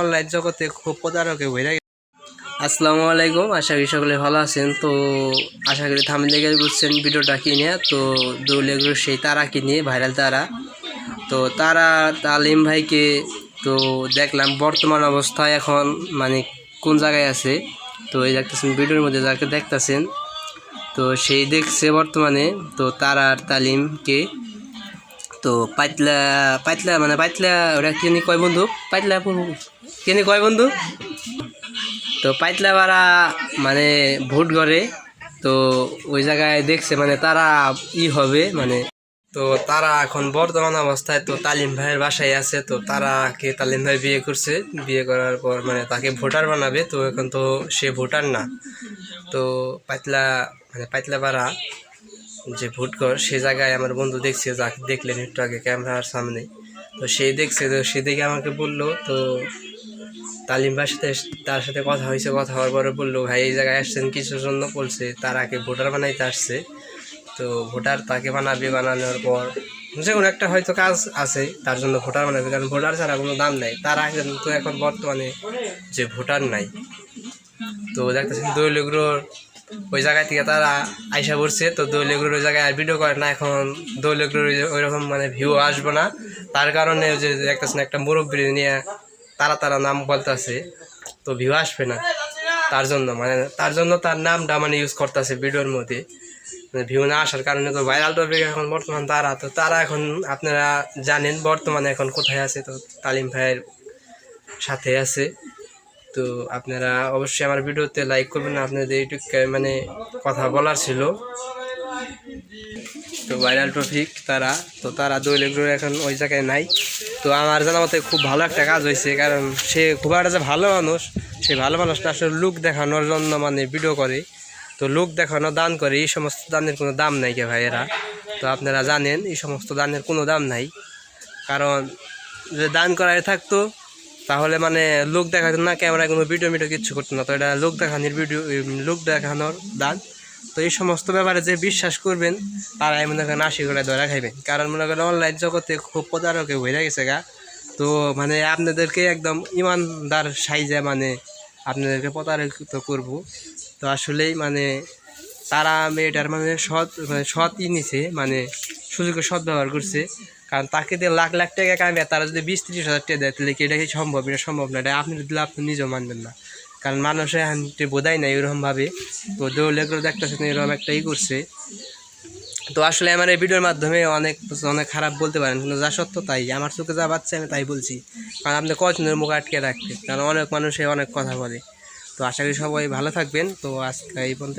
Online জগতে খুব প্রতারকে হয়ে আসসালামু আলাইকুম, আশা করি সকলে ভালো আছেন। তো আশা করি থামিল লেগে বুঝছেন ভিডিওটা কিনে তো দৌলেগুলো সেই তারা কিনে ভাইরাল তারা। তো তারা তালিম ভাইকে তো দেখলাম বর্তমান অবস্থায় এখন মানে কোন জায়গায় আছে। তো এই দেখতেছেন ভিডিওর মধ্যে যাকে দেখতেছেন। তো সেই দেখছে বর্তমানে তো তারার তালিমকে। তো পাতলা পাতলা মানে পাতলা, ওরা কেনি কয় বন্ধু? পাতলা কেনি কয় বন্ধু? তো পাইতলা বাড়া মানে ভোট করে, তো ওই জায়গায় দেখছে মানে তারা ই হবে মানে তো তারা এখন বর্তমান অবস্থায় তো তালিম ভাইয়ের বাসায় আছে, তো তারাকে তালিম ভাই বিয়ে করছে? বিয়ে করার পর মানে তাকে ভোটার বানাবে, তো এখন তো সে ভোটার না। তো পাতলা মানে পাতলা পাড়া যে ভোট কর, সে জায়গায় আমার বন্ধু দেখছে যাকে দেখলেন একটু আগে ক্যামেরার সামনে। তো সেই দেখছে, তো সে দেখে আমাকে বলল, তো তালিম ভাইয়ের সাথে, তার সাথে কথা হয়েছে, কথা হওয়ার পরে বলল, ভাই, এই জায়গায় আসছেন কিছুর জন্য? বলছে, তার আগে ভোটার বানাইতে আসছে। তো ভোটার তাকে বানাবে, বানানোর পর যে কোনো একটা হয়তো কাজ আছে, তার জন্য ভোটার বানাবে, কারণ ভোটার ছাড়া কোনো দাম নাই। তারা কিন্তু এখন বর্তমানে যে ভোটার নাই। তো দেখতেছেন দৈলগ্রোর ওই জায়গা থেকে তারা আইসা পড়ছে, তো দৈলগ্রোর ওই জায়গায় আর ভিডিও করে না, এখন দৈলগ্রোর ওই রকম মানে ভিউ আসবে না। তার কারণে ওই যে দেখতেছেন একটা মুরব্বী নিয়ে তারা তারা নাম বলতেছে, তো ভিউ আসবে না। তার জন্য মানে তার জন্য তার নামটা মানে ইউজ করতেছে ভিডিওর মধ্যে। ভিউ না আসার কারণে তো ভাইরাল টপিক এখন বর্তমান তারা, তো তারা এখন আপনারা জানেন বর্তমানে এখন কোথায় আছে, তো তালিম ভাইয়ের সাথে আছে। তো আপনারা অবশ্যই আমার ভিডিওতে লাইক করবেন, আপনাদের এইটুকু মানে কথা বলার ছিল। তো ভাইরাল টপিক তারা, তো তারা দৈলেগুলো এখন ওই জায়গায় নাই। তো আমার জানা মতে খুব ভালো একটা কাজ হয়েছে, কারণ সে খুব একটা যে ভালো মানুষ, সে ভালো মানুষটা আসলে লুক দেখানোর জন্য মানে ভিডিও করে। তো লোক দেখানো, দান করে, এই সমস্ত দানের কোনো দাম নাই কে ভাইয়েরা। তো আপনারা জানেন, এই সমস্ত দানের কোনো দাম নাই। কারণ যে দান করাই থাকতো তাহলে মানে লোক দেখাতো না, ক্যামেরায় কোনো ভিডিও মিডিও কিচ্ছু করতো না। তো এটা লোক দেখানোর ভিডিও লোক দেখানোর দান। তো এই সমস্ত ব্যাপারে যে বিশ্বাস করবেন তারাই মনে করেন আশি করে ধরা খাইবেন কারণ মনে করেন অনলাইন জগতে খুব প্রতারকে হয়ে গেছে গা। তো মানে আপনাদেরকে একদম ইমানদার সাইজে মানে আপনাদেরকে প্রতারিত করব। তো আসলেই মানে তারা মেয়েটার মানে সৎ মানে সৎই নিছে মানে সুযোগে সৎ ব্যবহার করছে। কারণ তাকে দিয়ে লাখ লাখ টাকা কামে তারা যদি বিশ, ত্রিশ হাজার টাকা দেয়, তাহলে কি এটা কি সম্ভব? এটা সম্ভব না, এটা আপনি দিলে আপনি নিজেও মানবেন না। কারণ মানুষের হানতে বোধাই না এরকমভাবে, তো দৌলেগুলো দেখতেছেন এরকম একটা ই করছে। তো আসলে আমার এই ভিডিওর মাধ্যমে অনেক অনেক খারাপ বলতে পারেন, কিন্তু যা সত্য তাই। আমার চোখে যা বাচ্চা, আমি তাই বলছি। কারণ আপনি কজনের মুখ আটকে রাখবেন কারণ অনেক মানুষে অনেক কথা বলে। তো আশা করি সবাই ভালো থাকবেন। তো আজকে এই পর্যন্ত